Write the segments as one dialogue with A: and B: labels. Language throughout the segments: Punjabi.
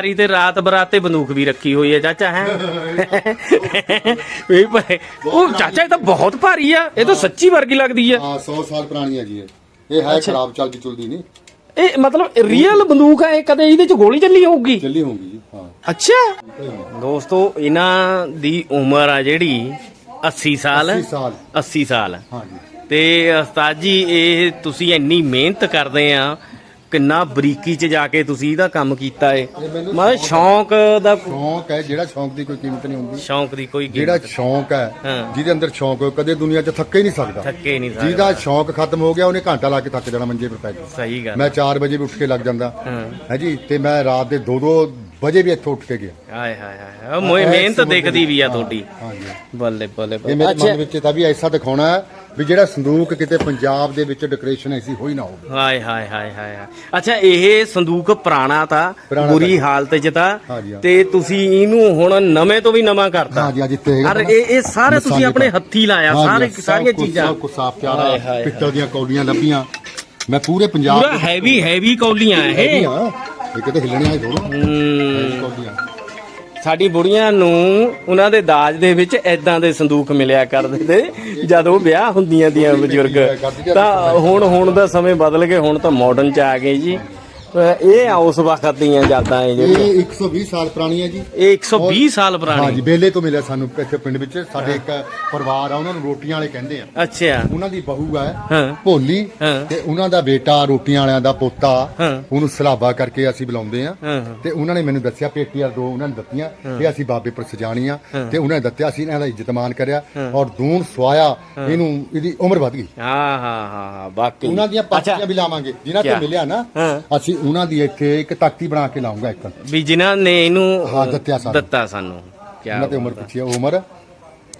A: ਤਿਆਰੀ ਤੇ ਰਾਤ ਬਰਾਤੇ ਬੰਦੂਕ ਵੀ ਰੱਖੀ ਹੋਈ ਹੈ ਚਾਚਾ ਹੈ? ਇਹ ਭਾਈ ਉਹ ਚਾਚਾ ਇਹ ਤਾਂ ਬਹੁਤ ਭਾਰੀ ਆ। ਇਹ ਤਾਂ ਸੱਚੀ ਵਰਗੀ ਲੱਗਦੀ ਆ।
B: ਹਾਂ 100 ਸਾਲ ਪੁਰਾਣੀ ਹੈ ਜੀ ਇਹ ਹੈ ਖਰਾਬ ਚੱਲਦੀ ਚੁਲਦੀ ਨਹੀਂ।
A: ਇਹ ਮਤਲਬ ਰੀਅਲ ਬੰਦੂਕ ਹੈ ਇਹ ਕਦੇ ਇਹਦੇ ਚ ਗੋਲੀ ਚੱਲੀ ਹੋਊਗੀ?
B: ਚੱਲੀ ਹੋਊਗੀ ਜੀ ਹਾਂ।
A: ਅੱਛਾ। ਦੋਸਤੋ ਇਹਨਾਂ ਦੀ ਉਮਰ ਆ ਜਿਹੜੀ 80 ਸਾਲ।
B: 80 ਸਾਲ।
A: 80 ਸਾਲ।
B: ਹਾਂ ਜੀ
A: ਤੇ ਉਸਤਾਦ ਜੀ ਇਹ ਤੁਸੀਂ ਇੰਨੀ ਮਿਹਨਤ ਕਰਦੇ ਆ ਕਿੰਨਾ ਬਰੀਕੀ ਚ ਜਾ ਕੇ ਤੁਸੀਂ ਇਹਦਾ ਕੰਮ ਕੀਤਾ ਏ।
B: ਮੈਨੂੰ
A: ਮੈਂ ਸ਼ੌਂਕ ਦਾ
B: ਸ਼ੌਂਕ ਹੈ ਜਿਹੜਾ ਸ਼ੌਂਕ ਦੀ ਕੋਈ ਕੀਮਤ ਨਹੀਂ ਹੁੰਦੀ।
A: ਸ਼ੌਂਕ ਦੀ ਕੋਈ
B: ਜਿਹੜਾ
A: ਕੀਮਤ
B: ਸ਼ੌਂਕ ਹੈ
A: ਹਾਂ।
B: ਜਿਹਦੇ ਅੰਦਰ ਸ਼ੌਂਕ ਹੋਵੇ ਕਦੇ ਦੁਨੀਆ 'ਚ ਥੱਕੇ ਹੀ ਨਹੀਂ ਸਕਦਾ।
A: ਥੱਕੇ ਨਹੀਂ ਸਕਦੇ।
B: ਜਿਹਦਾ ਸ਼ੌਂਕ ਖਤਮ ਹੋ ਗਿਆ ਉਹਨੇ ਘੰਟਾ ਲਾ ਕੇ ਥੱਕ ਜਾਣਾ ਮੰਜੇ 'ਤੇ ਪੈ ਕੇ
A: ਸਹੀ ਗੱਲ।
B: ਮੈਂ 4 ਵਜੇ ਵੀ ਉੱਠ ਕੇ ਲੱਗ ਜਾਂਦਾ।
A: ਹਾਂ।
B: ਜੀ? ਤੇ ਮੈਂ ਰਾਤ ਦੇ 2-2 ਵਜੇ ਵੀ ਇੱਥੋਂ ਉੱਠ ਕੇ ਗਿਆ।
A: ਹਾਏ ਹਾਏ ਹਾਏ ਉਹ ਮੋਏ ਮਿਹਨਤ ਦਿਖਦੀ ਵੀ ਆ ਤੁਹਾਡੀ।
B: ਹਾਂ ਜੀ।
A: ਬੱਲੇ ਬੱਲੇ
B: ਇਹ ਮੇਰੇ ਮਨ ਵਿੱਚ ਤਾਂ ਵੀ ਐਸਾ ਦਿਖਾਉਣਾ ਹੈ ਵੀ ਜਿਹੜਾ ਸੰਦੂਕ ਕਿਤੇ ਪੰਜਾਬ ਦੇ ਵਿੱਚ ਡੈਕੋਰੇਸ਼ਨ ਐਸੀ ਹੋਈ ਨਾ ਹੋਵੇ
A: ਹਾਏ ਹਾਏ ਹਾਏ ਹਾਏ ਹਾਏ। ਅੱਛਾ ਇਹ ਸੰਦੂਕ ਪੁਰਾਣਾ ਤਾਂ
B: ਪੁਰਾਣਾ
A: ਬੁਰੀ
B: ਤਾਂ।
A: ਹਾਲਤ 'ਚ ਤਾਂ
B: ਹਾਂਜੀ, ਹਾਂ।
A: ਤੇ ਤੁਸੀਂ ਇਹਨੂੰ ਹੁਣ ਨਵੇਂ ਤੋਂ ਵੀ ਨਵਾਂ ਕਰਤਾ
B: ਹਾਂ ਜੀ ਅੱਜ ਇੱਥੇ ਹੈਗਾ
A: ਅਰ
B: ਨਾ।
A: ਇਹ ਇਹ ਸਾਰੇ ਤੁਸੀਂ
B: ਮਸਾਲੇ
A: ਆਪਣੇ
B: ਦਾ।
A: ਹੱਥੀ ਲਾਇਆ ਸਾਰੇ
B: ਸਭ
A: ਸਾਰੀਆਂ
B: ਕੁਛ-
A: ਚੀਜ਼ਾਂ
B: ਸਭ ਕੁਛ ਸਾਫ਼
A: ਹਾਏ,
B: ਪਿਆਰਾ
A: ਹਾਏ,
B: ਪਿੱਤਲ ਦੀਆਂ ਕੌਲੀਆਂ ਲੱਭੀਆਂ ਮੈਂ ਪੂਰੇ ਪੰਜਾਬ
A: ਪੂਰਾ ਹੈਵੀ ਹੈਵੀ ਕੌਲੀਆਂ ਇਹ।
B: ਇਹ ਕਿਤੇ ਹਿੱਲਣੀਆਂ ਹੀ ਥੋੜੋ
A: ਹੂੰ
B: ਕੌਲੀਆਂ
A: ਸਾਡੀ ਬੁੜੀਆਂ ਨੂੰ ਉਹਨਾਂ ਦੇ ਦਾਜ ਦੇ ਵਿੱਚ ਐਦਾਂ ਦੇ ਸੰਦੂਕ ਮਿਲਿਆ ਕਰਦੇ ਤੇ ਜਦੋਂ ਵਿਆਹ ਹੁੰਦੀਆਂ ਦੀਆਂ ਬਜ਼ੁਰਗ, ਤਾਂ ਹੁਣ ਹੁਣ ਦਾ ਸਮੇਂ ਬਦਲ ਕੇ ਹੁਣ ਤਾਂ ਮਾਡਰਨ ਚ ਆ ਗਏ ਜੀ। ਇਹ ਆ ਉਸ ਵਕਤ ਦੀਆਂ ਯਾਦਾਂ ਇਹ ਜਿਹੜੀਆਂ।
B: ਇਹ 120 ਸਾਲ ਪੁਰਾਣੀ ਹੈ ਜੀ।
A: ਇਹ 120 ਸਾਲ
B: ਹਾਂ ਜੀ
A: ਪੁਰਾਣੀ।
B: ਬੇਲੇ ਤੋਂ ਮਿਲਿਆ ਸਾਨੂੰ ਇੱਥੇ ਪਿੰਡ ਵਿੱਚ। ਸਾਡੇ ਇੱਕ ਪਰਿਵਾਰ ਆ ਉਹਨਾਂ ਨੂੰ ਰੋਟੀਆਂ ਵਾਲੇ ਕਹਿੰਦੇ ਆ।
A: ਅੱਛਾ।
B: ਉਹਨਾਂ ਦੀ ਬਹੂ ਹੈ
A: ਹਾਂ।
B: ਭੋਲੀ
A: ਹਾਂ।
B: ਤੇ ਉਹਨਾਂ ਦਾ ਬੇਟਾ ਰੋਟੀਆਂ ਵਾਲਿਆਂ ਦਾ ਪੋਤਾ।
A: ਹਾਂ।
B: ਉਹਨੂੰ ਸਲਾਬਾ ਕਰਕੇ ਅਸੀਂ ਬੁਲਾਉਂਦੇ ਆ।
A: ਹਾਂ, ਹਾਂ।
B: ਤੇ ਉਹਨਾਂ ਨੇ ਮੈਨੂੰ ਦੱਸਿਆ ਪੇਟੀਆਂ ਦੋ ਉਹਨਾਂ ਨੇ ਦਿੱਤੀਆਂ ਇਹ ਅਸੀਂ ਬਾਬੇ ਪਰ ਸਜਾਣੀਆਂ। ਤੇ ਉਹਨਾਂ ਨੇ ਦਿੱਤਿਆ ਅਸੀਂ ਇਹਨਾਂ ਦਾ ਇੱਜ਼ਤਮਾਨ ਕਰਿਆ। ਔਰ ਦੂਨ ਸਵਾਇਆ ਇਹਨੂੰ ਇਹਦੀ ਉਮਰ ਵਧ ਗਈ।
A: ਹਾਂ ਹਾਂ ਹਾਂ ਹਾਂ ਬਾਕੀ
B: ਉਹਨਾਂ ਦੀਆਂ ਪਾਰਟੀਆਂ ਵੀ ਲਾਵਾਂਗੇ। ਜਿਨ੍ਹਾਂ
A: ਕਿਆ?
B: ਤੋਂ ਮਿਲਿਆ ਨਾ
A: ਹਾਂ।
B: ਅਸੀਂ ਉਹਨਾਂ ਦੀ ਇੱਥੇ ਇੱਕ ਤਖਤੀ ਬਣਾ ਕੇ ਲਾਉਂਗਾ ਇੱਕ।
A: ਵੀ ਜਿਨ੍ਹਾਂ ਨੇ ਇਹਨੂੰ
B: ਹਾਂ, ਦਿੱਤਿਆ ਸਾਨੂੰ।
A: ਦਿੱਤਾ ਸਾਨੂੰ। ਕੀ
B: ਉਹਨਾਂ ਤੇ ਉਮਰ ਪੁੱਛੀ ਆ, ਉਹ ਉਮਰ।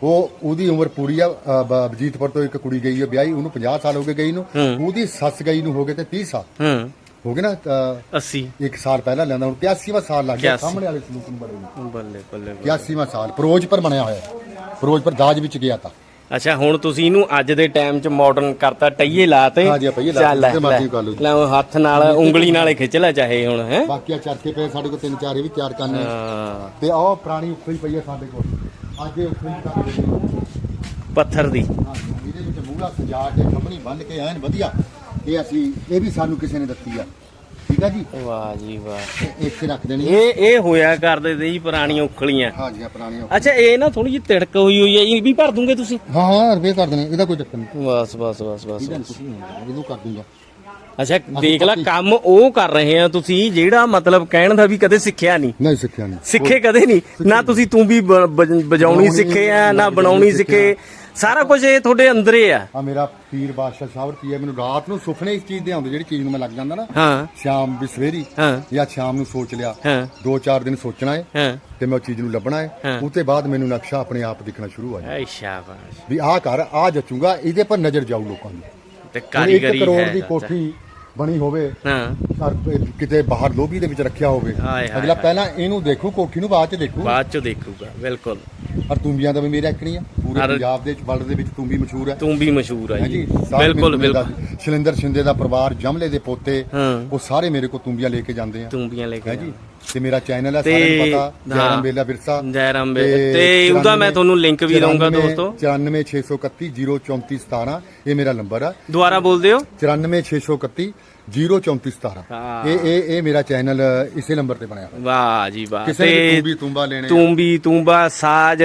B: ਉਹ ਉਹਦੀ ਉਮਰ ਪੂਰੀ ਆ ਅ, ਬ- ਬਜੀਤਪੁਰ ਤੋਂ ਇੱਕ ਕੁੜੀ ਗਈ ਹੈ ਵਿਆਹੀ ਉਹਨੂੰ 50 ਸਾਲ ਹੋ ਗਏ ਗਈ ਨੂੰ। ਉਹਦੀ ਸੱਸ ਗਈ ਨੂੰ ਹੋ ਗਏ ਤੇ 30 ਸਾਲ।
A: ਹੂੰ।
B: ਹੋ ਗਏ ਨਾ ਅ,
A: 80
B: ਇੱਕ ਸਾਲ ਪਹਿਲਾਂ ਲੈਂਦਾ ਹੁਣ 83ਵਾਂ ਸਾਲ ਲੱਗ ਗਿਆ
A: 81
B: ਸਾਹਮਣੇ ਵਾਲੇ ਸਲੂਕ ਨੂੰ ਬੜੇ ਨੂੰ।
A: ਬੱਲੇ ਬੱਲੇ
B: 81ਵਾਂ ਸਾਲ ਫਿਰੋਜ਼ਪੁਰ ਬਣਿਆ ਹੋਇਆ। ਹੈ। ਫਿਰੋਜ਼ਪੁਰ ਦਾਜ ਵਿੱਚ ਗਿਆ ਤਾਂ।
A: ਅੱਛਾ ਹੁਣ ਤੁਸੀਂ ਇਹਨੂੰ ਅੱਜ ਦੇ ਟਾਈਮ 'ਚ ਮਾਡਰਨ ਕਰਤਾ ਟਈਏ ਲਾਤੇ
B: ਹਾਂਜੀ, ਆ ਪਹੀਏ ਲਾ
A: ਚੱਲ ਲੈ,
B: ਜਿੱਥੇ ਮਰਜ਼ੀ ਕਰ ਲਓ ਜੀ।
A: ਲੈ ਉਹ ਹੱਥ ਨਾਲ ਉਂਗਲੀ ਨਾਲ ਹੀ ਖਿੱਚ ਲੈ ਚਾਹੇ ਹੁਣ ਹੈ।
B: ਬਾਕੀ ਆ ਚਰਖੇ ਪਏ ਸਾਡੇ ਕੋਲ ਤਿੰਨ ਚਾਰ ਇਹ ਵੀ ਤਿਆਰ ਕਰਨੇ ਆ।
A: ਹਾਂ।
B: ਤੇ ਆਹ ਪੁਰਾਣੀ ਉੱਖਲੀ ਪਈ ਹੈ ਸਾਡੇ ਕੋਲ। ਅੱਜ ਇਹ ਉੱਖਲੀ ਕਰ ਦੇ
A: ਪੱਥਰ ਦੀ।
B: ਇਹਦੇ ਵਿੱਚ ਮੂਹਰਾ ਸਜਾ ਕੇ ਖੰਭਣੀ ਬੰਨ ਕੇ ਐਨ ਵਧੀਆ। ਇਹ ਅਸੀਂ ਇਹ ਵੀ ਸਾਨੂੰ ਕਿਸੇ ਨੇ ਦਿੱਤੀ ਆ। ਠੀਕ ਆ ਜੀ?
A: ਵਾਹ ਜੀ ਵਾਹ।
B: ਇੱਥੇ ਰੱਖ ਦੇਣੀ।
A: ਇਹ ਇਹ ਹੋਇਆ ਕਰਦੇ ਤੇ ਜੀ ਪੁਰਾਣੀਆਂ ਉਖਲੀਆਂ।
B: ਹਾਂ ਜੀ ਪੁਰਾਣੀਆਂ
A: ਅੱਛਾ ਇਹ ਨਾ ਥੋੜੀ ਜਿਹੀ ਤਿੜਕ ਹੋਈ ਹੋਈ ਹੈ ਇਹ ਵੀ ਭਰ ਦੂੰਗੇ ਤੁਸੀਂ?
B: ਹਾਂ ਹਾਂ ਰੁਪਏ ਕਰ ਦੇਣੇ ਇਹਦਾ ਕੋਈ ਚੱਕਰ ਨਹੀਂ।
A: ਬਸ ਬਸ ਬਸ ਬਸ।
B: ਇਹਦਾ ਕੁਝ ਨਹੀਂ ਹੁੰਦਾ ਇਹਨੂੰ ਕਰ ਦੂੰਗਾ।
A: ਅੱਛਾ ਦੇਖ ਲੈ ਕੰਮ ਉਹ ਕਰ ਰਹੇ ਆ ਤੁਸੀਂ ਜਿਹੜਾ ਮਤਲਬ ਕਹਿਣ ਦਾ ਵੀ ਕਦੇ ਸਿੱਖਿਆ ਨਹੀਂ।
B: ਨਹੀਂ ਸਿੱਖਿਆ ਨਹੀਂ।
A: ਸਿੱਖੇ ਕਦੇ ਨਹੀਂ। ਨਾ ਤੁਸੀਂ ਤੂੰ ਵੀ ਬ- ਬ- ਵਜਾਉਣੀ ਸਿੱਖੇ ਆ ਨਾ ਬਣਾਉਣੀ ਸਿੱਖੇ ਸਾਰਾ ਕੁਝ ਇਹ ਤੁਹਾਡੇ ਅੰਦਰੇ ਆ।
B: ਆ ਮੇਰਾ ਪੀਰ ਬਾਦਸ਼ਾਹ ਸਾਹਿਬ ਹੈ ਮੈਨੂੰ ਰਾਤ ਨੂੰ ਸੁਪਨੇ ਇਸ ਚੀਜ਼ ਦੇ ਆਉਂਦੇ ਜਿਹੜੀ ਚੀਜ਼ ਨੂੰ ਮੈਂ ਲੱਗ ਜਾਂਦਾ ਨਾ
A: ਹਾਂ।
B: ਸ਼ਾਮ ਵੀ ਸਵੇਰੀ
A: ਹਾਂ।
B: ਜਾਂ ਸ਼ਾਮ ਨੂੰ ਸੋਚ ਲਿਆ
A: ਹਾਂ।
B: ਦੋ ਚਾਰ ਦਿਨ ਸੋਚਣਾ ਹੈ
A: ਹਾਂ।
B: ਤੇ ਮੈਂ ਉਹ ਚੀਜ਼ ਨੂੰ ਲੱਭਣਾ ਹੈ
A: ਹਾਂ।
B: ਤੋਂ ਬਾਅਦ ਮੈਨੂੰ ਨਕਸ਼ਾ ਆਪਣੇ ਆਪ ਦਿਖਣਾ ਸ਼ੁਰੂ ਹੋ ਜਾਏ
A: ਐ ਸ਼ਾਬਾਸ਼।
B: ਵੀ ਆਹ ਘਰ ਆ ਜਚੂਗਾ ਇਹਦੇ ਪਰ ਨਜ਼ਰ ਜਾਊ ਲੋਕਾਂ ਦੀ।
A: ਤੇ
B: ਹੁਣ ਇੱਕ
A: ਕਾਰੀਗਰੀ
B: ਕਰੋੜ
A: ਹੈ
B: ਦੀ। ਕੋਠੀ ਬਣੀ ਹੋਵੇ
A: ਹਾਂ।
B: ਘਰ ਕਿਤੇ ਬਾਹਰ ਲੋਬੀ ਦੇ ਵਿੱਚ ਰੱਖਿਆ ਹੋਵੇ।
A: ਹਾਏ ਹਾਏ
B: ਅਗਲਾ
A: ਹਾਏ।
B: ਪਹਿਲਾਂ ਇਹਨੂੰ ਦੇਖੂ ਕੋਠੀ ਨੂੰ ਬਾਅਦ ਚ ਦੇਖੂ।
A: ਬਾਅਦ ਚ ਦੇਖੂਗਾ ਬਿਲਕੁਲ।
B: ਪਰ ਤੂੰਬੀਆਂ ਦਾ ਵੀ ਮੇਰਾ ਐਕਣੀ ਆ। ਪੂਰੇ ਪੰਜਾਬ ਦੇ ਵਰਲਡ ਦੇ ਵਿੱਚ ਤੂੰਬੀ ਮਸ਼ਹੂਰ ਹੈ।
A: ਤੂੰ ਵੀ ਮਸ਼ਹੂਰ ਹੈ ਜੀ।
B: ਸਾਰੇ
A: ਬਿਲਕੁਲ ਬਿਲਕੁਲ।
B: ਸ਼ਿਲਿੰਦਰ ਸ਼ਿੰਦੇ ਦਾ ਪਰਿਵਾਰ ਜਮਲੇ ਦੇ ਪੋਤੇ
A: ਹਾਂ।
B: ਉਹ ਸਾਰੇ ਮੇਰੇ ਕੋਲ ਤੂੰਬੀਆਂ ਲੈ ਕੇ ਜਾਂਦੇ ਆ।
A: ਤੂੰਬੀਆਂ ਲੈ ਕੇ
B: ਹੈ ਜੀ ਤੇ ਮੇਰਾ ਚੈਨਲ ਹੈ
A: ਤੇ
B: ਸਾਰਿਆਂ ਨੂੰ ਪਤਾ। ਜੈਰਾਮ ਬੇਲਾ ਵਿਰਸਾ।
A: ਜੈਰਾਮ ਬੇ ਤੇ ਉਹਦਾ ਮੈਂ ਤੁਹਾਨੂੰ ਲਿੰਕ ਵੀ ਦਊਂਗਾ ਦੋਸਤੋ।
B: 94631 03417 ਇਹ ਮੇਰਾ ਨੰਬਰ ਆ
A: ਦੁਬਾਰਾ ਬੋਲ ਦਿਓ
B: 94631 03417
A: ਹਾਂ।
B: ਇਹ ਇਹ ਇਹ ਮੇਰਾ ਚੈਨਲ ਇਸੇ ਨੰਬਰ ਤੇ ਬਣਿਆ
A: ਵਾਹ ਜੀ ਵਾਹ।
B: ਕਿਸੇ ਤੂੰਬੀ ਤੂੰਬਾ ਲੈਣੇ।
A: ਤੂੰਬੀ ਤੂੰਬਾ ਸਾਜ।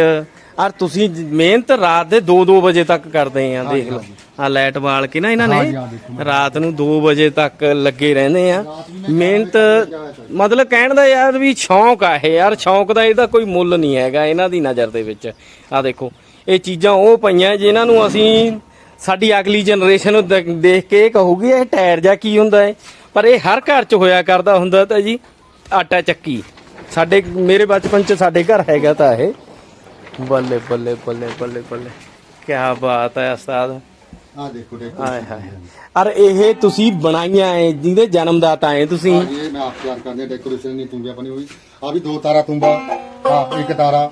A: ਔਰ ਤੁਸੀਂ ਮਿਹਨਤ ਰਾਤ ਦੇ 2-2 ਵਜੇ ਤੱਕ ਕਰਦੇ ਆ ਦੇਖ ਲਓ। ਆ ਲਾਈਟ ਬਾਲ ਕੇ ਨਾ ਇਹਨਾਂ ਨੇ ਰਾਤ ਨੂੰ 2 ਵਜੇ ਤੱਕ ਲੱਗੇ ਰਹਿੰਦੇ ਆ। ਮਿਹਨਤ ਮਤਲਬ ਕਹਿਣ ਦਾ ਯਾਰ ਵੀ ਸ਼ੌਂਕ ਆ ਇਹ ਯਾਰ ਸ਼ੌਂਕ ਦਾ ਇਹਦਾ ਕੋਈ ਮੁੱਲ ਨਹੀਂ ਹੈਗਾ ਇਹਨਾਂ ਦੀ ਨਜ਼ਰ ਦੇ ਵਿੱਚ। ਆ ਦੇਖੋ ਇਹ ਚੀਜ਼ਾਂ ਉਹ ਪਈਆਂ ਜਿਨ੍ਹਾਂ ਨੂੰ ਅਸੀਂ ਸਾਡੀ ਅਗਲੀ ਜਨਰੇਸ਼ਨ ਨੂੰ ਦੇਖ- ਕੇ ਕਹੂਗੀ ਇਹ ਟਾਇਰ ਜਾਂ ਕੀ ਹੁੰਦਾ ਹੈ ਪਰ ਇਹ ਹਰ ਘਰ 'ਚ ਹੋਇਆ ਕਰਦਾ ਹੁੰਦਾ ਤਾਂ ਜੀ ਆਟਾ ਚੱਕੀ। ਸਾਡੇ ਮੇਰੇ ਬਚਪਨ 'ਚ ਸਾਡੇ ਘਰ ਹੈਗਾ ਤਾਂ ਇਹ। ਬੱਲੇ ਬੱਲੇ ਬੱਲੇ ਬੱਲੇ ਬੱਲੇ। ਕੀ ਬਾਤ ਹੈ ਉਸਤਾਦ।
B: ਆਹ ਦੇਖੋ ਦੇਖੋ।
A: ਹਾਏ ਹਾਏ। ਅਰ ਇਹ ਤੁਸੀਂ ਬਣਾਈਆਂ ਐ ਜਿਹਦੇ ਜਨਮਦਾਤਾ ਐ ਤੁਸੀਂ।
B: ਹਾਂ ਜੀ ਇਹ ਮੈਂ ਆਪ ਤਿਆਰ ਕਰਦੇ ਡੈਕੋਰੇਸ਼ਨ ਨਹੀਂ ਤੂੰਬੀਆਂ ਬਣੀ ਹੋਈ। ਆ ਵੀ ਦੋ ਤਾਰਾ ਆ ਇੱਕ ਤਾਰਾ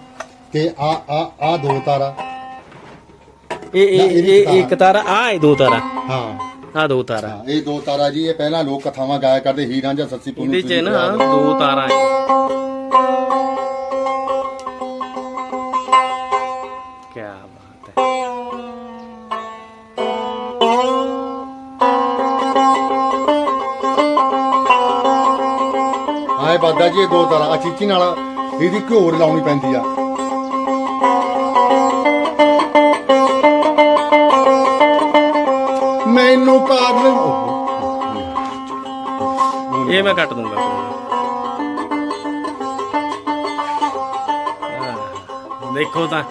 B: ਤੇ ਆ ਆ ਆ ਦੋ ਤਾਰਾ।
A: ਇਹ ਇਹ ਇਹ ਇੱਕ ਤਾਰਾ। ਆ ਹੈ ਦੋ ਤਾਰਾ।
B: ਹਾਂ।
A: ਆ ਦੋ ਤਾਰਾ।
B: ਹਾਂ, ਇਹ ਦੋ ਤਾਰਾ ਜੀ ਇਹ ਪਹਿਲਾਂ ਲੋਕ ਕਥਾਵਾਂ ਗਾਇਆ ਕਰਦੇ ਹੀਰ ਰਾਂਝਾ ਸੱਸੀ ਪੁੰਨੂ
A: ਇਹਦੇ ਚ ਨਾ ਦੋ ਤਾਰਾ ਐ।
B: ਲੱਗਦਾ ਜੀ, ਇਹ ਦੋ ਤਰ੍ਹਾਂ ਆ ਚੀਚੀ ਨਾਲ ਇਹਦੀ ਘਿਓਰ ਲਾਉਣੀ ਪੈਂਦੀ ਆ। ਮੈਨੂੰ ਕਾਰਨ
A: ਇਹ ਮੈਂ ਕੱਟ ਦੂੰਗਾ। ਦੇਖੋ ਤਾਂ।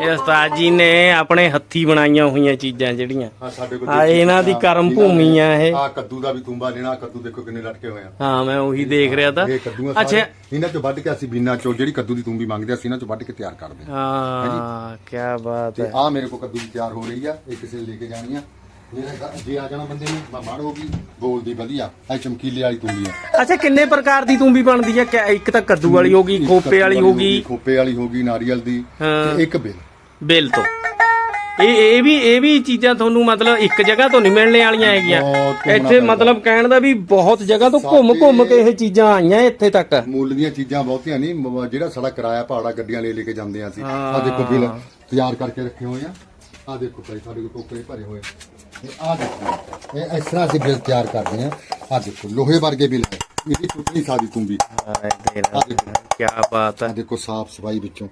A: ਇਹ ਉਸਤਾਦ ਜੀ ਨੇ ਆਪਣੇ ਹੱਥੀ ਬਣਾਈਆਂ ਹੋਈਆਂ ਚੀਜ਼ਾਂ ਜਿਹੜੀਆਂ।
B: ਆ ਸਾਡੇ ਕੋਲ
A: ਆ ਇਹਨਾਂ ਦੀ ਕਰਮ ਭੂਮੀ ਆ ਇਹ।
B: ਆ ਕੱਦੂ ਦਾ ਵੀ ਤੁੰਬਾ ਲੈਣਾ ਕੱਦੂ ਦੇਖੋ ਕਿੰਨੇ ਲਟਕੇ ਹੋਏ ਆ।
A: ਹਾਂ ਮੈਂ ਉਹੀ ਦੇਖ ਰਿਹਾ ਤਾਂ।
B: ਇਹ
A: ਅੱਛਾ।
B: ਇਹਨਾਂ ਚੋਂ ਵੱਢ ਕੇ ਅਸੀਂ ਬੀਨਾ ਚੋਂ ਜਿਹੜੀ ਕੱਦੂ ਦੀ ਤੁੰਬੀ ਮੰਗਦੇ ਅਸੀਂ ਇਹਨਾਂ ਚੋਂ ਵੱਢ ਕੇ ਤਿਆਰ ਕਰਦੇ ਹਾਂ
A: ਹਾਂ ਕੀ ਬਾਤ ਹੈ।
B: ਆ ਮੇਰੇ ਕੋਲ ਕੱਦੂ ਦੀ ਤਿਆਰ ਹੋ ਰਹੀ ਆ ਇਹ ਕਿਸੇ ਲੈ ਕੇ ਜਾਣੀ ਆ। ਜੇ ਆ ਜਾਣਾ ਬੰਦੇ ਨੂੰ ਮਾੜ ਹੋ ਗਈ ਬੋਲਦੀ ਵਧੀਆ ਐ ਚਮਕੀਲੇ ਵਾਲੀ ਤੁੰਬੀ ਆ।
A: ਅੱਛਾ ਕਿੰਨੇ ਪ੍ਰਕਾਰ ਦੀ ਤੂੰਬੀ ਬਣਦੀ ਕਿ ਇੱਕ ਤਾਂ ਕੱਦੂ ਵਾਲੀ ਹੋ ਗਈ ਖੋਪੇ ਵਾਲੀ ਹੋ ਗਈ
B: ਖੋਪੇ ਵਾਲੀ ਹੋ ਗਈ ਨਾਰੀਅਲ ਦੀ
A: ਹਾਂ।
B: ਤੇ ਇੱਕ ਬਿਲ।
A: ਬਿੱਲ ਤੋਂ। ਇਹ ਇਹ ਵੀ ਇਹ ਵੀ ਚੀਜ਼ਾਂ ਤੁਹਾਨੂੰ ਮਤਲਬ ਇੱਕ ਜਗ੍ਹਾ ਤੋਂ ਨਹੀਂ ਮਿਲਣੇ ਵਾਲੀਆਂ ਹੈਗੀਆਂ।
B: ਬਹੁਤ ਘੁੰਮਣਾ
A: ਇੱਥੇ
B: ਪੈਂਦਾ।
A: ਮਤਲਬ ਕਹਿਣ ਦਾ ਵੀ ਬਹੁਤ ਜਗ੍ਹਾ ਤੋਂ ਘੁੰਮ ਘੁੰਮ ਕੇ ਇਹ ਚੀਜ਼ਾਂ ਆਈਆਂ ਇੱਥੇ ਤੱਕ।
B: ਮੁੱਲ ਦੀਆਂ ਚੀਜ਼ਾਂ ਬਹੁਤੀਆਂ ਨਹੀਂ ਮ- ਜਿਹੜਾ ਸਾਡਾ ਕਿਰਾਇਆ ਭਾੜਾ ਗੱਡੀਆਂ ਲੈ ਲੈ ਕੇ ਜਾਂਦੇ ਆ ਅਸੀਂ। ਆ ਦੇਖੋ ਬਿੱਲ ਤਿਆਰ ਕਰਕੇ ਰੱਖੇ ਹੋਏ ਆ। ਆ ਦੇਖੋ ਭਾਈ ਸਾਡੇ ਕੋਲ ਟੋਕਰੇ ਭਰੇ ਹੋਏ ਆ। ਦੇਖੋ ਇਹ ਇਸ ਤਰ੍ਹਾਂ ਅਸੀਂ ਬਿੱਲ ਤਿਆਰ ਕਰਦੇ ਆ। ਆ ਦੇਖੋ ਲੋਹੇ ਵਰਗੇ ਬਿੱਲ ਹੈ ਇਹਦੀ ਟੁੱਟ ਨਹੀਂ ਸਕਦੀ ਤੁੰਬੀ
A: ਕੀ ਬਾਤ
B: ਆ ਦੇਖੋ ਸਾਫ਼ ਸਫ਼ਾਈ ਵਿੱਚੋਂ।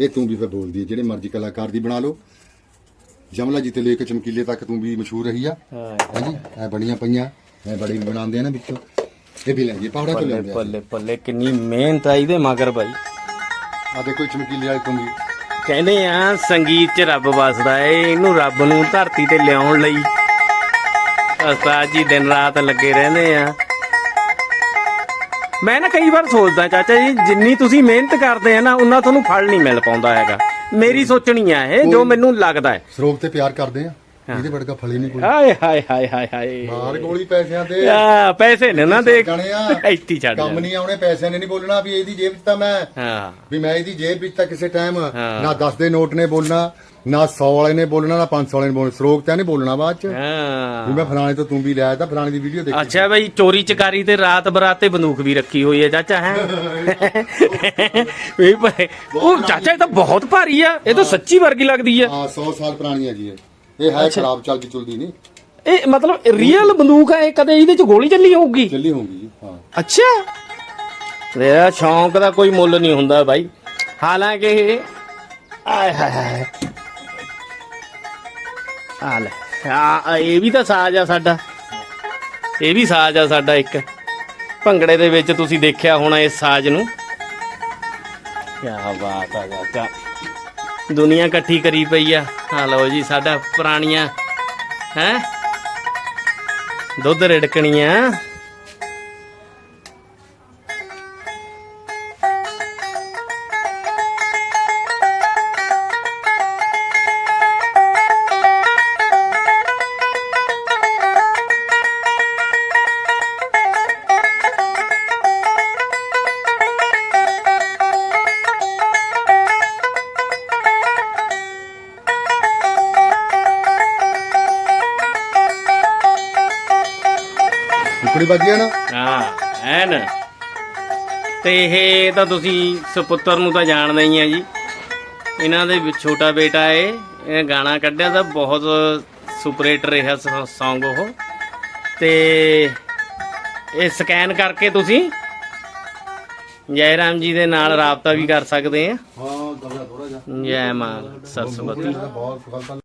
B: ਇਹ ਤੁੰਬੀ ਫਿਰ ਬੋਲਦੀ ਹੈ ਜਿਹੜੇ ਮਰਜ਼ੀ ਕਲਾਕਾਰ ਦੀ ਬਣਾ ਲਓ। ਜਮਲਾ ਜੀ ਤੇ ਲੈ ਕੇ ਚਮਕੀਲੇ ਤੱਕ ਤੁੰਬੀ ਮਸ਼ਹੂਰ ਰਹੀ ਆ।
A: ਹਾਂ।
B: ਹਾਂਜੀ ਇਹ ਬੜੀਆਂ ਪਈਆਂ ਇਹ ਬੜੀ ਵੀ ਬਣਾਉਂਦੇ ਆ ਨਾ ਵਿੱਚੋਂ। ਇਹ ਵੀ ਲੈਂਦੀ ਪਹਾੜਾਂ ਤੋਂ
A: ਪੱਲੇ
B: ਲੈਂਦੇ ਆ
A: ਪੱਲੇ ਪੱਲੇ ਕਿੰਨੀ ਮਿਹਨਤ ਆ ਇਹਦੇ ਮਗਰ ਬਾਈ।
B: ਆ ਦੇਖੋ ਚਮਕੀਲੇ ਵਾਲੀ ਤੁੰਬੀ
A: ਕਹਿੰਦੇ ਆ ਸੰਗੀਤ 'ਚ ਰੱਬ ਵਸਦਾ ਏ ਇਹਨੂੰ ਰੱਬ ਨੂੰ ਧਰਤੀ ਤੇ ਲਿਆਉਣ ਲਈ। ਉਸਤਾਦ ਜੀ ਦਿਨ ਰਾਤ ਲੱਗੇ ਰਹਿੰਦੇ ਆ। ਮੈਂ ਨਾ ਕਈ ਵਾਰ ਸੋਚਦਾ ਚਾਚਾ ਜੀ ਜਿੰਨੀ ਤੁਸੀਂ ਮਿਹਨਤ ਕਰਦੇ ਆ ਨਾ ਉਨਾ ਤੁਹਾਨੂੰ ਫਲ ਨਹੀਂ ਮਿਲ ਪਾਉਂਦਾ ਹੈਗਾ। ਮੇਰੀ ਸੋਚਣੀ ਆ ਇਹ ਜੋ ਮੈਨੂੰ ਲੱਗਦਾ ਹੈ।
B: ਸਰੋਗ ਤੇ ਪਿਆਰ ਕਰਦੇ ਆ? ਇਹਦੇ ਵਰਗਾ ਫਲ ਹੀ ਨਹੀਂ ਕੋਈ।
A: ਹਾਏ ਹਾਏ ਹਾਏ ਹਾਏ ਹਾਏ।
B: ਮਾਰ ਗੋਲੀ ਪੈਸਿਆਂ ਤੇ।
A: ਆ ਪੈਸੇ ਨੇ ਨਾ
B: ਆ।
A: ਇੱਥੇ ਛੱਡ
B: ਕੰਮ। ਨਹੀਂ ਆਉਣੇ ਪੈਸਿਆਂ ਨੇ ਨਹੀਂ ਬੋਲਣਾ ਵੀ ਇਹਦੀ ਜੇਬ 'ਚ ਤਾਂ ਮੈਂ।
A: ਹਾਂ।
B: ਵੀ ਮੈਂ ਇਹਦੀ ਜੇਬ ਵਿੱਚ ਤਾਂ ਕਿਸੇ ਟਾਈਮ। ਨਾ 10 ਦੇ ਨੋਟ ਨੇ ਬੋਲਣਾ ਨਾ 100 ਵਾਲੇ ਨੇ ਬੋਲਣਾ ਨਾ 500 ਵਾਲੇ ਨੇ ਬੋਲਣਾ। ਸਰੋਗ ਤੇ ਨਹੀਂ ਬੋਲਣਾ ਬਾਅਦ 'ਚ। ਵੀ
A: ਹਾਂ
B: ਮੈਂ ਫਲਾਣੇ ਤੋਂ ਤੂੰ ਵੀ ਲਿਆਇਆ ਤਾਂ ਫਲਾਣੇ ਦੀ ਵੀਡੀਓ ਦੇਖੀ।
A: ਅੱਛਾ ਬਈ ਚੋਰੀ ਚਕਾਰੀ ਤੇ ਰਾਤ ਬਰਾਤੇ ਬੰਦੂਕ ਵੀ ਰੱਖੀ ਹੋਈ ਹੈ ਚਾਚਾ ਹੈ? ਵੀ ਭਾਈ ਉਹ ਚਾਚਾ ਇਹ ਤਾਂ ਬਹੁਤ ਭਾਰੀ ਆ। ਇਹ ਤਾਂ ਸੱਚੀ ਵਰਗੀ ਲੱਗਦੀ ਆ।
B: ਹਾਂ 100 ਸਾਲ ਪੁਰਾਣੀ ਹੈ ਜੀ ਇਹ। ਇਹ ਹੈ ਖਰਾਬ ਚੱਲਦੀ ਚੁਲਦੀ ਨਹੀਂ।
A: ਇਹ ਮਤਲਬ ਰੀਅਲ ਬੰਦੂਕ ਆ ਇਹ ਕਦੇ ਇਹਦੇ ਚ ਗੋਲੀ ਚੱਲੀ ਹੋਊਗੀ?
B: ਚੱਲੀ ਹੋਊਗੀ ਜੀ ਹਾਂ।
A: ਅੱਛਾ। ਤੇਰਾ ਸ਼ੌਂਕ ਦਾ ਕੋਈ ਮੁੱਲ ਨਹੀਂ ਹੁੰਦਾ ਬਾਈ। ਹਾਲਾਂਕਿ ਇਹ ਆਏ ਹਾਏ ਹਾਏ। ਆ ਲੈ। ਆ ਇਹ ਵੀ ਤਾਂ ਸਾਜ਼ ਆ ਸਾਡਾ। ਇਹ ਵੀ ਸਾਜ਼ ਆ ਸਾਡਾ ਇੱਕ। ਭੰਗੜੇ ਦੇ ਵਿੱਚ ਤੁਸੀਂ ਦੇਖਿਆ ਹੋਣਾ ਇਸ ਸਾਜ਼ ਨੂੰ। ਕੀ ਬਾਤ ਆ ਚਾਚਾ। ਦੁਨੀਆ ਇਕੱਠੀ ਕਰੀ ਪਈ ਆ। ਆ ਲਓ ਜੀ, ਸਾਡਾ ਪੁਰਾਣੀਆਂ, ਹੈ? ਦੁੱਧ ਰਿੜਕਣੀਆਂ।
B: ਟੁਕੜੀ ਵਧੀਆ ਨਾ।
A: ਹਾਂ ਐਨ। ਤੇ ਇਹ ਤਾਂ ਤੁਸੀਂ ਸੁਪੁੱਤਰ ਨੂੰ ਤਾਂ ਜਾਣਦੇ ਹੀ ਆ ਜੀ। ਇਹਨਾਂ ਦੇ ਵਿੱਚ ਛੋਟਾ ਬੇਟਾ ਏ ਇਹ ਗਾਣਾ ਕੱਢਿਆ ਤਾਂ ਬਹੁਤ ਸੁਪਰ ਹਿੱਟ ਰਿਹਾ Song ਉਹ। ਤੇ ਇਹ ਸਕੈਨ ਕਰਕੇ ਤੁਸੀਂ ਜੈ ਰਾਮ ਜੀ ਦੇ ਨਾਲ ਰਾਬਤਾ ਵੀ ਕਰ ਸਕਦੇ ਆ।
B: ਹਾਂ ਥੋੜਾ ਜਿਹਾ।
A: ਜੈ ਮਾਂ ਸਰਸਵਤੀ